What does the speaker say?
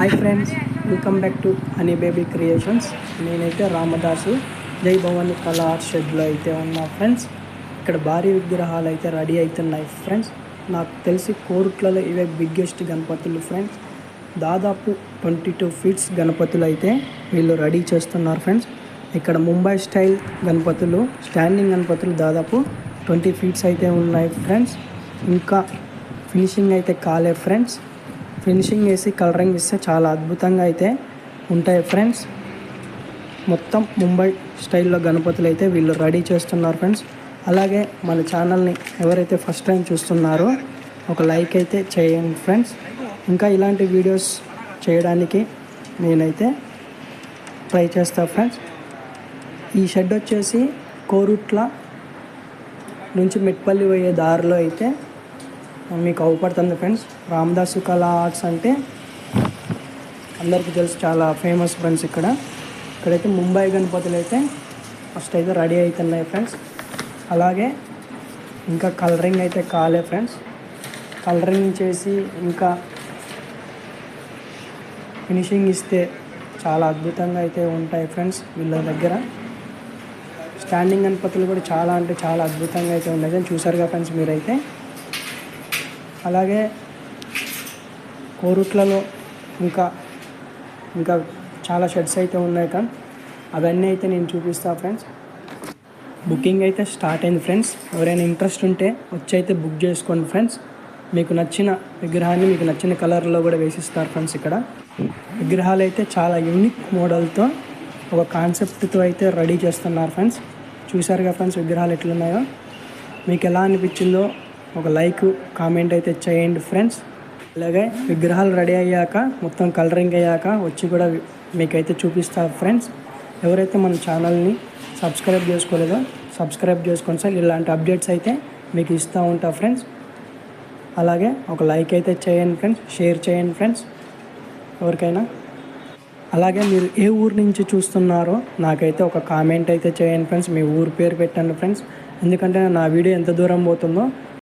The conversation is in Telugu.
Hi friends welcome back to honey baby creations నేనైతే రామదాసు. జై భవాని కళా ఆర్ట్ షెడ్లో అయితే ఉన్నా ఫ్రెండ్స్ ఇక్కడ భారీ విగ్రహాలు అయితే రెడీ అవుతున్నాయి ఫ్రెండ్స్ నాకు తెలిసి కోరుట్లలో ఇవే బిగ్గెస్ట్ గణపతులు ఫ్రెండ్స్ దాదాపు ట్వంటీ టూ ఫీట్స్ గణపతులు అయితే వీళ్ళు రెడీ చేస్తున్నారు ఫ్రెండ్స్ ఇక్కడ ముంబై స్టైల్ గణపతులు స్టాండింగ్ గణపతులు దాదాపు ట్వంటీ ఫీట్స్ అయితే ఉన్నాయి ఫ్రెండ్స్ ఇంకా ఫినిషింగ్ అయితే కాలే ఫ్రెండ్స్ ఫినిషింగ్ వేసి కలరింగ్ ఇస్తే చాలా అద్భుతంగా అయితే ఉంటాయి ఫ్రెండ్స్. మొత్తం ముంబై స్టైల్లో గణపతులు అయితే వీళ్ళు రెడీ చేస్తున్నారు ఫ్రెండ్స్. అలాగే మన ఛానల్ని ఎవరైతే ఫస్ట్ టైం చూస్తున్నారో ఒక లైక్ అయితే చేయండి ఫ్రెండ్స్. ఇంకా ఇలాంటి వీడియోస్ చేయడానికి నేనైతే ట్రై చేస్తా ఫ్రెండ్స్. ఈ షెడ్ వచ్చేసి కోరుట్ల నుంచి మెట్పల్లి పోయే దారిలో అయితే మీకు అవుపడుతుంది ఫ్రెండ్స్ రామదాసు కళా ఆర్ట్స్ అంటే అందరికీ తెలుసు చాలా ఫేమస్ ఫ్రెండ్స్ ఇక్కడ. ఇక్కడైతే ముంబై గణపతులు అయితే ఫస్ట్ అయితే రెడీ అవుతున్నాయి ఫ్రెండ్స్ అలాగే ఇంకా కలరింగ్ అయితే కాలే ఫ్రెండ్స్ కలరింగ్ చేసి ఇంకా ఫినిషింగ్ ఇస్తే చాలా అద్భుతంగా అయితే ఉంటాయి ఫ్రెండ్స్ వీళ్ళ దగ్గర. స్టాండింగ్ గణపతులు కూడా చాలా అంటే చాలా అద్భుతంగా అయితే ఉన్నాయి. చూసారుగా ఫ్రెండ్స్ మీరైతే? అలాగే కోరుట్లలో ఇంకా ఇంకా చాలా షెడ్స్ అయితే ఉన్నాయి కానీ. అవన్నీ అయితే నేను చూపిస్తా ఫ్రెండ్స్. బుకింగ్ అయితే స్టార్ట్ అయింది ఫ్రెండ్స్. ఎవరైనా ఇంట్రెస్ట్ ఉంటే వచ్చి అయితే బుక్ చేసుకోండి ఫ్రెండ్స్. మీకు నచ్చిన విగ్రహాన్ని మీకు నచ్చిన కలర్లో కూడా వేసిస్తారు ఫ్రెండ్స్ ఇక్కడ. విగ్రహాలు అయితే చాలా యూనిక్ మోడల్తో ఒక కాన్సెప్ట్తో అయితే రెడీ చేస్తున్నారు ఫ్రెండ్స్. చూసారుగా ఫ్రెండ్స్ విగ్రహాలు ఎట్లున్నాయో? మీకు ఎలా అనిపించిందో ఒక లైక్ కామెంట్ అయితే చేయండి ఫ్రెండ్స్. అలాగే విగ్రహాలు రెడీ అయ్యాక మొత్తం కలరింగ్ అయ్యాక వచ్చి కూడా మీకైతే చూపిస్తా ఫ్రెండ్స్. ఎవరైతే మన ఛానల్ని సబ్స్క్రైబ్ చేసుకోలేదో సబ్స్క్రైబ్ చేసుకోండి సార్ ఇలాంటి అప్డేట్స్ అయితే మీకు ఇస్తూ ఉంటా ఫ్రెండ్స్. అలాగే ఒక లైక్ అయితే చేయండి ఫ్రెండ్స్ షేర్ చేయండి ఫ్రెండ్స్. ఎవరికైనా. అలాగే మీరు ఏ ఊరు నుంచి చూస్తున్నారో నాకైతే ఒక కామెంట్ అయితే చేయండి ఫ్రెండ్స్. మీ ఊరు పేరు పెట్టండి ఫ్రెండ్స్. ఎందుకంటే నా వీడియో ఎంత దూరం పోతుందో